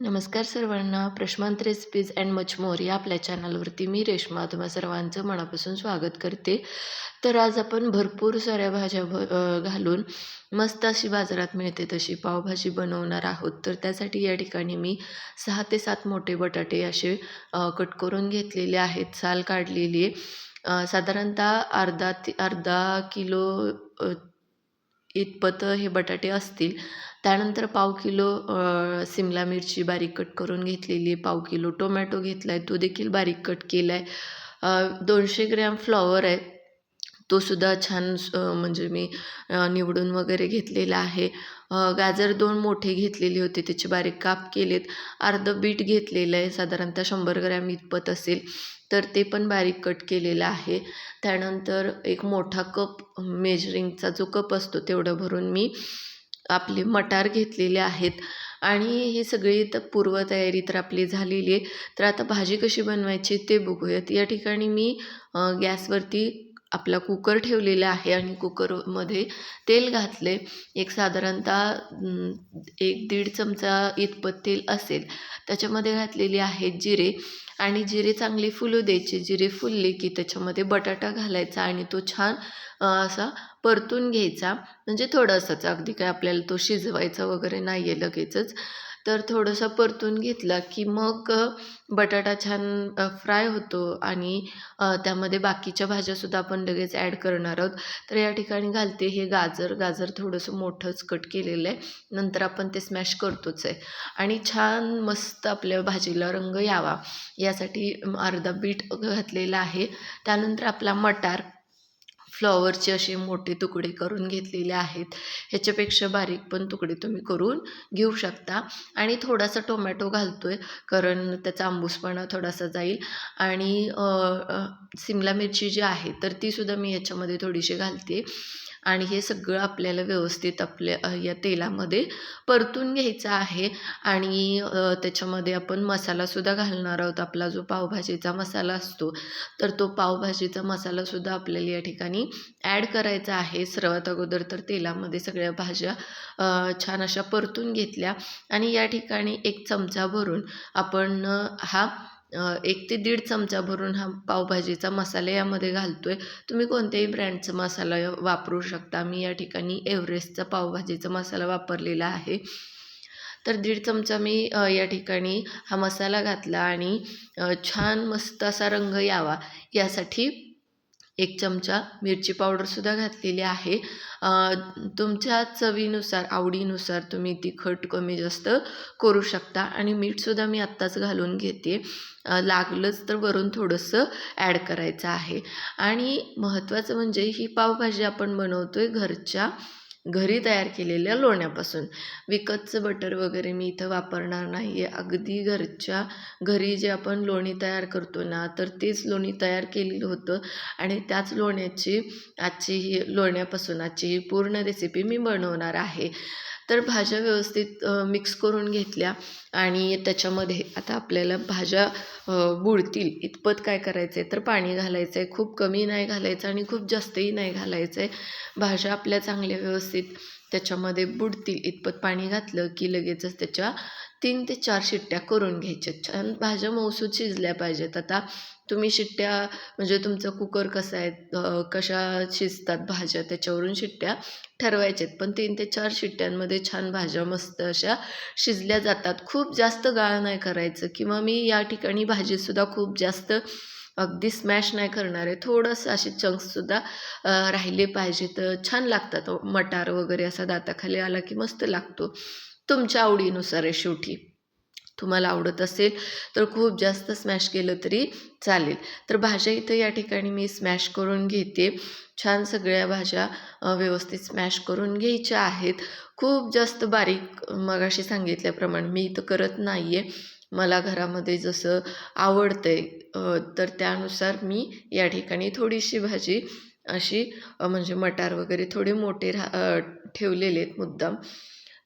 नमस्कार सर्वांना. प्रश्नांत रेसिपीज अँड मच मोर या आपल्या चॅनलवरती मी रेश्मा तुम्हा सर्वांचं मनापासून स्वागत करते. तर आज आपण भरपूर साऱ्या भाज्या घालून मस्त अशी बाजारात मिळते तशी पावभाजी बनवणार आहोत. तर त्यासाठी या ठिकाणी मी सहा ते सात मोठे बटाटे असे कट करून घेतलेले आहेत. साल काढलेली आहे. साधारणतः अर्धा ती अर्धा किलो इतपत हे बटाटे असतील. त्यानंतर पाव किलो सिमला मिरची बारीक कट करून घेतलेली आहे पाव किलो टोमॅटो घेतला आहे तो देखील बारीक कट केला आहे दोनशे ग्रॅम फ्लॉवर आहे. तो सुद्धा छान म्हणजे मी निवडून वगैरे घेतलेला आहे. गाजर दोन मोठे घेतलेले होते. त्याचे बारीक काप केलेत. अर्धं बीट घेतलेलं आहे. साधारणतः शंभर ग्रॅम इतपत असेल. तर ते पण बारीक कट केलेलं आहे. त्यानंतर एक मोठा कप मेजरिंगचा जो कप असतो तेवढं भरून मी आपले मटार घेतलेले आहेत. आणि ही सगळी तर पूर्वतयारी तर आपली झालेली आहे तर आता भाजी कशी बनवायची ते बघूयात. या ठिकाणी मी गॅसवरती आपला कुकर ठेवलेला आहे आणि कुकरमध्ये तेल घातले. एक साधारणतः एक दीड चमचा इतपत तेल असेल. त्याच्यामध्ये घातलेली आहेत जिरे आणि जिरे चांगले फुलू द्यायचे. जिरे फुलले की त्याच्यामध्ये बटाटा घालायचा आणि तो छान असा परतून घ्यायचा. म्हणजे थोडंसंच. अगदी काय आपल्याला तो शिजवायचा वगैरे नाही आहे लगेचच. तर थोडंसं परतून घेतला की मग बटाटा छान फ्राय होतो आणि त्यामध्ये बाकीच्या भाज्यासुद्धा आपण लगेच ॲड करणार आहोत. तर या ठिकाणी घालते हे गाजर. गाजर थोडंसं मोठंच कट केलेलं आहे. नंतर आपण ते स्मॅश करतोच आहे. आणि छान मस्त आपल्या भाजीला रंग यावा. यासाठी अर्धा बीट घातलेला आहे. त्यानंतर आपला मटार फ्लॉवरचे असे मोठे तुकडे करून घेतलेले आहेत. ह्याच्यापेक्षा बारीक पण तुकडे तुम्ही करून घेऊ शकता. आणि थोडासा टोमॅटो घालतो आहे कारण त्याचा आंबूसपणा थोडासा जाईल. आणि सिमला मिरची जी आहे तर तीसुद्धा मी ह्याच्यामध्ये थोडीशी घालते. आणि हे सगळं आपल्याला व्यवस्थित आपल्या या तेलामध्ये परतून घ्यायचं आहे. आणि त्याच्यामध्ये आपण मसालासुद्धा घालणार आहोत. आपला जो पावभाजीचा मसाला असतो तर तो पावभाजीचा मसालासुद्धा आपल्याला या ठिकाणी ॲड करायचा आहे. सर्वात अगोदर तर तेलामध्ये सगळ्या भाज्या छान अशा परतून घेतल्या. आणि या ठिकाणी एक चमचा भरून आपण हा एक ते दीड चमचा भरून हा पावभाजीचा मसाला यामध्ये घालतो आहे तुम्ही कोणत्याही ब्रँडचा मसाला वापरू शकता. मी या ठिकाणी एव्हरेस्टचा पावभाजीचा मसाला वापरलेला आहे. तर दीड चमचा मी या ठिकाणी हा मसाला घातला आणि छान मस्त असा रंग यावा. यासाठी एक चमचा मिरची पावडरसुद्धा घातलेली आहे. तुमच्या चवीनुसार आवडीनुसार तुम्ही तिखट कमी जास्त करू शकता आणि मीठसुद्धा मी आत्ताच घालून घेते. लागलंच तर वरून थोडंसं ॲड करायचं आहे. आणि महत्त्वाचं म्हणजे ही पावभाजी आपण बनवतो आहे घरच्या घरी तयार केलेल्या लोण्यापासून. विकतचं बटर वगैरे मी इथं वापरणार नाही आहे अगदी घरच्या घरी जे आपण लोणी तयार करतो ना तर तेच लोणी तयार केलेलं होतं. आणि त्याच लोण्याची आजची ही लोण्यापासून आजची ही पूर्ण रेसिपी मी बनवणार आहे. तर भाज्या व्यवस्थित मिक्स करून घेतल्या आणि त्याच्यामध्ये आता आपल्याला भाज्या बुडतील. इतपत काय करायचं आहे तर पाणी घालायचं आहे खूप कमी नाही घालायचं आणि खूप जास्तही नाही घालायचं आहे भाज्या आपल्या चांगल्या व्यवस्थित त्याच्यामध्ये बुडतील. इतपत पाणी घातलं की लगेचच त्याच्या तीन ते चार शिट्ट्या करून घ्यायच्या. छान भाज्या मऊसूत शिजल्या पाहिजेत. आता तुम्ही शिट्ट्या म्हणजे तुमचं कुकर कसं आहे कशा शिजतात भाज्या त्याच्यावरून शिट्ट्या ठरवायच्यात. पण तीन ते चार शिट्ट्यांमध्ये छान भाज्या मस्त अशा शिजल्या जातात. खूप जास्त गाळ नाही करायचं किंवा मी या ठिकाणी भाजीसुद्धा खूप जास्त अगदी स्मॅश नाही करणार आहे. थोडंसं असे चंक्ससुद्धा राहिले पाहिजे तर छान लागतात. मटार वगैरे असा दाताखाली आला की मस्त लागतो. तुमच्या आवडीनुसार आहे शेवटी. तुम्हाला आवडत असेल तर खूप जास्त स्मॅश केलं तरी चालेल. तर भाज्या इथं या ठिकाणी मी स्मॅश करून घेते. छान सगळ्या भाज्या व्यवस्थित स्मॅश करून घ्यायच्या आहेत. खूप जास्त बारीक मगाशी सांगितल्याप्रमाणे मी इथं करत नाही आहे मला घरामध्ये जसं आवडतं आहे तर त्यानुसार मी या ठिकाणी थोडीशी भाजी अशी म्हणजे मटार वगैरे थोडे मोठे रा ठेवलेले आहेत मुद्दाम.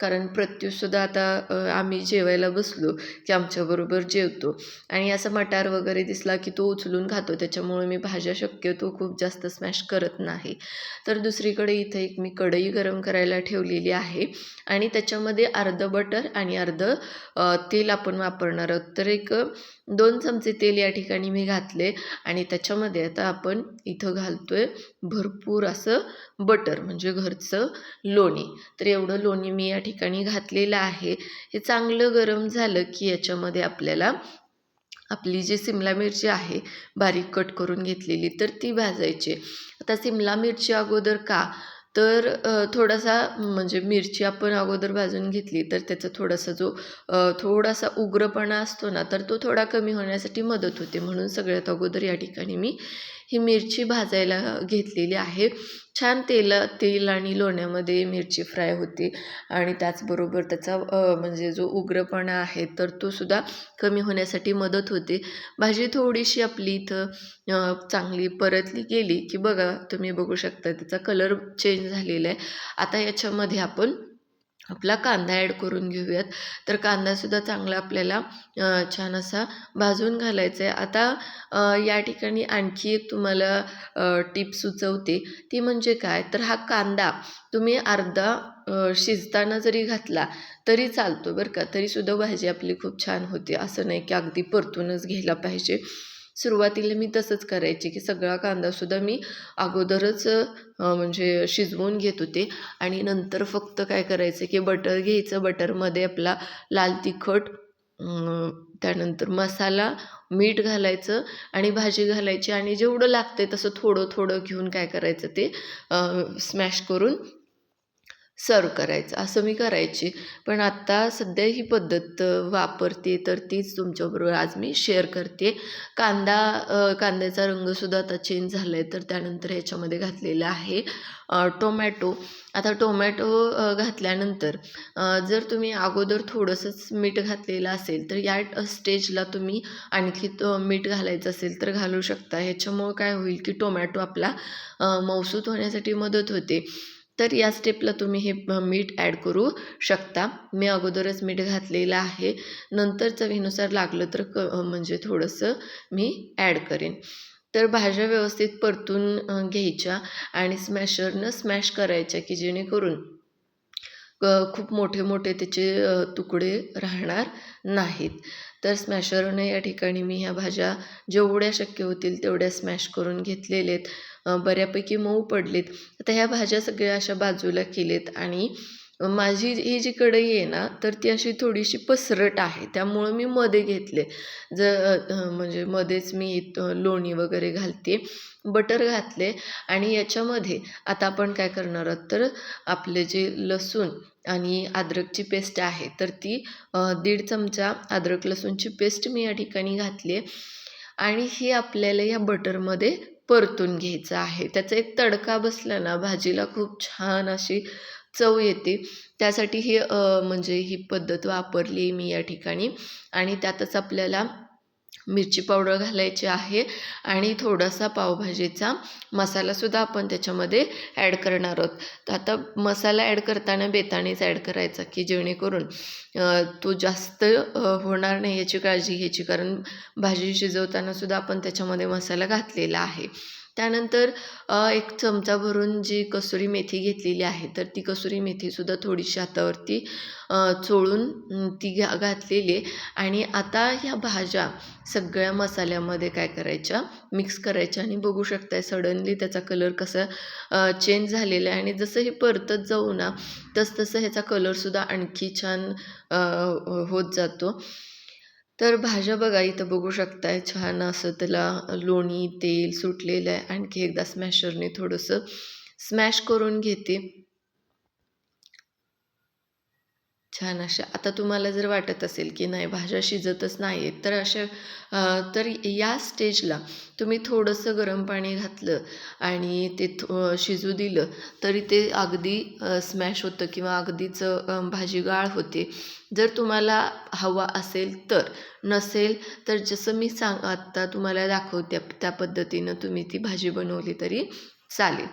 कारण प्रत्यूसुद्धा आता आम्ही जेवायला बसलो की आमच्याबरोबर जेवतो. आणि असा मटार वगैरे दिसला की तो उचलून खातो. त्याच्यामुळे मी भाज्या शक्यतो खूप जास्त स्मॅश करत नाही. तर दुसरीकडे इथं एक मी कढई गरम करायला ठेवलेली आहे. आणि त्याच्यामध्ये अर्धं बटर आणि अर्धं तेल आपण वापरणार आहोत. तर एक दोन चमचे तेल या ठिकाणी मी घातले. आणि त्याच्यामध्ये आता आपण इथं घालतोय भरपूर असं बटर म्हणजे घरचं लोणी. तर एवढं लोणी मी या ठिकाणी घातलेलं आहे. हे चांगलं गरम झालं की याच्यामध्ये आपल्याला आपली जी सिमला मिरची आहे बारीक कट करून घेतलेली तर ती भाजायची. आता सिमला मिरची अगोदर का? तर थोडासा म्हणजे मिरची आपण अगोदर भाजून घेतली तर त्याचा थोडासा जो थोडासा उग्रपणा असतो ना तर तो थोडा कमी होण्यासाठी मदत होते. म्हणून सगळ्यात अगोदर या ठिकाणी मी ही मिरची भाजायला घेतलेली आहे. छान तेला तेल आणि लोण्यामध्ये मिरची फ्राय होते आणि त्याचबरोबर त्याचा म्हणजे जो उग्रपणा आहे तर तो सुद्धा कमी होण्यासाठी मदत होते. भाजी थोडीशी आपली इथं चांगली परतली गेली की बघा तुम्ही बघू शकता त्याचा कलर चेंज झालेला आहे. आता याच्यामध्ये आपण आपला कांदा ॲड करून घेऊयात. तर कांदासुद्धा चांगला आपल्याला छान असा भाजून घालायचा आहे आता या ठिकाणी आणखी एक तुम्हाला टिप सुचवते. ती म्हणजे काय? तर हा कांदा तुम्ही अर्धा शिजताना जरी घातला तरी चालतो बरं का? तरीसुद्धा भाजी आपली खूप छान होते. असं नाही की अगदी परतूनच घ्यायला पाहिजे. सुरुवातीला मी तसंच करायचे की सगळा कांदासुद्धा मी अगोदरच म्हणजे शिजवून घेत होते. आणि नंतर फक्त काय करायचं की बटर घ्यायचं. बटरमध्ये आपला लाल तिखट त्यानंतर मसाला मीठ घालायचं आणि भाजी घालायची. आणि जेवढं लागतं तसं थोडं थोडं घेऊन काय करायचं ते स्मॅश करून सर्व करायचं. असं मी करायची. पण आत्ता सध्या ही पद्धत वापरते तर तीच तुमच्याबरोबर आज मी शेअर करते. कांदा कांद्याचा रंगसुद्धा आता चेंज झाला आहे तर त्यानंतर ह्याच्यामध्ये घातलेला आहे टोमॅटो. आता टोमॅटो घातल्यानंतर जर तुम्ही अगोदर थोडंसंच मीठ घातलेलं असेल तर या स्टेजला तुम्ही आणखी मीठ घालायचं असेल तर घालू शकता. ह्याच्यामुळं काय होईल की टोमॅटो आपला मौसूत मऊसूत होण्यासाठी मदत होते. तर या स्टेपला तुम्ही हे मीठ ॲड करू शकता. मी अगोदरच मीठ घातलेलं आहे. नंतर चवीनुसार लागलं तर क म्हणजे थोडंसं मी ॲड करेन. तर भाज्या व्यवस्थित परतून घ्यायच्या आणि स्मॅशरनं स्मॅश करायच्या की जेणेकरून खूप मोठे मोठे त्याचे तुकडे राहणार नाहीत. तर स्मॅशरनं या ठिकाणी मी ह्या भाज्या जेवढ्या शक्य होतील तेवढ्या स्मॅश करून घेतलेले आहेत बऱ्यापैकी मऊ पडलेत. आता ह्या भाज्या सगळ्या अशा बाजूला केलेत आणि माझी ही जी कढई आहे ना तर ती अशी थोडीशी पसरट आहे. त्यामुळं मी मध्ये घेतले. ज म्हणजे मध्येच मी इथं लोणी वगैरे घालते बटर घातले आणि याच्यामध्ये आता आपण काय करणार आहोत तर आपले जे लसूण आणि अद्रकची पेस्ट आहे तर ती दीड चमचा अद्रक लसूणची पेस्ट मी या ठिकाणी घातली आहे. आणि ही आपल्याला या बटरमध्ये परतून घ्यायचं आहे. त्याचा एक तडका बसला ना भाजीला खूप छान अशी चव येते. त्यासाठी ही म्हणजे ही पद्धत वापरली मी या ठिकाणी. आणि त्यातच आपल्याला मिरची पावडर घालायची आहे आणि थोडासा पावभाजीचा मसालासुद्धा आपण त्याच्यामध्ये ॲड करणार आहोत. तर आता मसाला ॲड करताना बेतानेच ॲड करायचा की जेणेकरून तो जास्त होणार नाही याची काळजी घ्यायची. कारण भाजी शिजवतानासुद्धा आपण त्याच्यामध्ये मसाला घातलेला आहे. त्यानंतर एक चमचा भरून जी कसुरी मेथी घेतलेली आहे तर ती कसुरी मेथीसुद्धा थोडीशी हातावरती चोळून ती घा घातलेली आहे. आणि आता ह्या भाज्या सगळ्या मसाल्यामध्ये काय करायच्या? मिक्स करायच्या. आणि बघू शकताय सडनली त्याचा कलर कसा चेंज झालेला आहे. आणि जसं हे परतत जाऊ ना तसतसं ह्याचा कलरसुद्धा आणखी छान होत जातो. तर भाज्या बघा इथं बघू शकताय छान असं त्याला लोणी तेल सुटलेलं आहे. आणखी एकदा स्मॅशरने थोडंसं स्मॅश करून घेते. छान अशा आता तुम्हाला जर वाटत असेल की नाही भाज्या शिजतच नाही आहेत तर अशा तर या स्टेजला तुम्ही थोडंसं गरम पाणी घातलं आणि ते थो शिजू दिलं तरी ते अगदी स्मॅश होतं किंवा अगदीच भाजी गाळ होते. जर तुम्हाला हवा असेल तर नसेल तर जसं मी सांग आत्ता तुम्हाला दाखवते त्या पद्धतीनं तुम्ही ती भाजी बनवली तरी चालेल.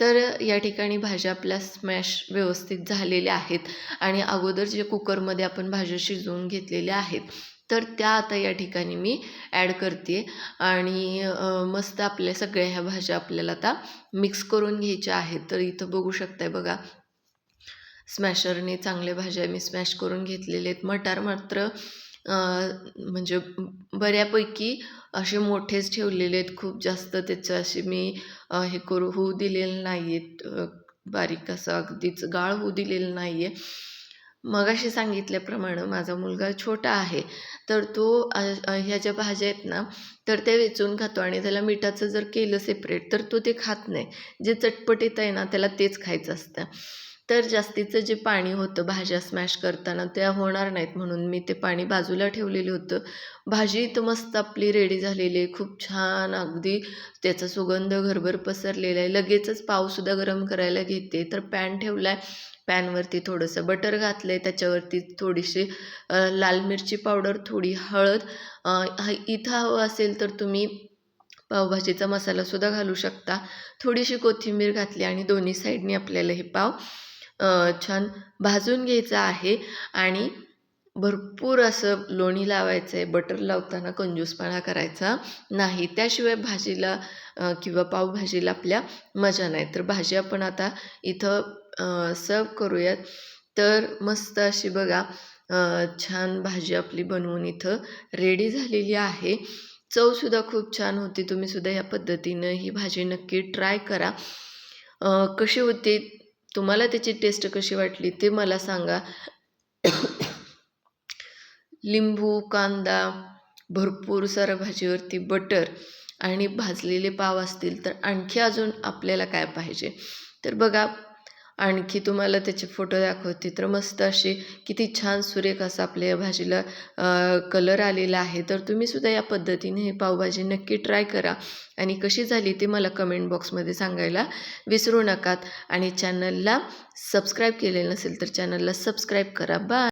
तर या ठिकाणी भाज्या आपल्या स्मॅश व्यवस्थित झालेल्या आहेत आणि अगोदर जे कुकरमध्ये आपण भाज्या शिजवून घेतलेल्या आहेत तर त्या आता या ठिकाणी मी ॲड करते आणि मस्त आपल्या सगळ्या ह्या भाज्या आपल्याला आता मिक्स करून घ्यायच्या आहेत. तर इथं बघू शकताय बघा स्मॅशरने चांगल्या भाज्या मी स्मॅश करून घेतलेले आहेत. मटार मात्र म्हणजे बऱ्यापैकी असे मोठेच ठेवलेले आहेत. खूप जास्त त्याचं असे मी हे करू होऊ दिलेलं नाही आहेत बारीक असं अगदीच गाळ होऊ दिलेलं नाही आहे मग अशी सांगितल्याप्रमाणे माझा मुलगा छोटा आहे. तर तो ह्या ज्या भाज्या आहेत ना तर त्या वेचून खातो आणि त्याला मिठाचं जर केलं सेपरेट तर तो ते खात नाही. जे चटपटीत आहे ना त्याला तेच खायचं असतं. तर जास्तीचं जे पाणी होतं भाज्या स्मॅश करताना त्या होणार नाहीत म्हणून मी ते पाणी बाजूला ठेवलेलं होतं. भाजी इथं मस्त आपली रेडी झालेली आहे. खूप छान अगदी त्याचा सुगंध घरभर पसरलेला आहे. लगेचच पावसुद्धा गरम करायला घेते. तर पॅन ठेवला आहे पॅनवरती थोडंसं बटर घातलं आहे त्याच्यावरती थोडीशी लाल मिरची पावडर थोडी हळद. ह- इथं हवं असेल तर तुम्ही पावभाजीचा मसालासुद्धा घालू शकता. थोडीशी कोथिंबीर घातली आणि दोन्ही साईडनी आपल्याला हे पाव छान भाजून घ्यायचं आहे आणि भरपूर असं लोणी लावायचं आहे बटर लावताना कंजूसपणा करायचा नाही. त्याशिवाय भाजीला किंवा पावभाजीला आपल्या मजा नाही. तर भाजी आपण आता इथं सर्व करूयात. तर मस्त अशी बघा छान भाजी आपली बनवून इथं रेडी झालेली आहे. चवसुद्धा खूप छान होती. तुम्ही सुद्धा या पद्धतीनं ही भाजी नक्की ट्राय करा. कशी होती? तुम्हाला त्याची टेस्ट कशी वाटली ते मला सांगा. लिंबू कांदा भरपूर सारं भाजीवरती बटर आणि भाजलेले पाव असतील तर आणखी अजून आपल्याला काय पाहिजे? तर बघा आणखी तुम्हाला त्याचे फोटो दाखवते. तर मस्त अशी किती छान सुरेख असा आपल्या या भाजीला कलर आलेला आहे. तर तुम्ही सुद्धा या पद्धतीने हे पावभाजी नक्की ट्राय करा. आणि कशी झाली ते मला कमेंट बॉक्समध्ये सांगायला विसरू नकात आणि चॅनलला सबस्क्राईब केलेलं नसेल तर चॅनलला सबस्क्राईब करा. बाय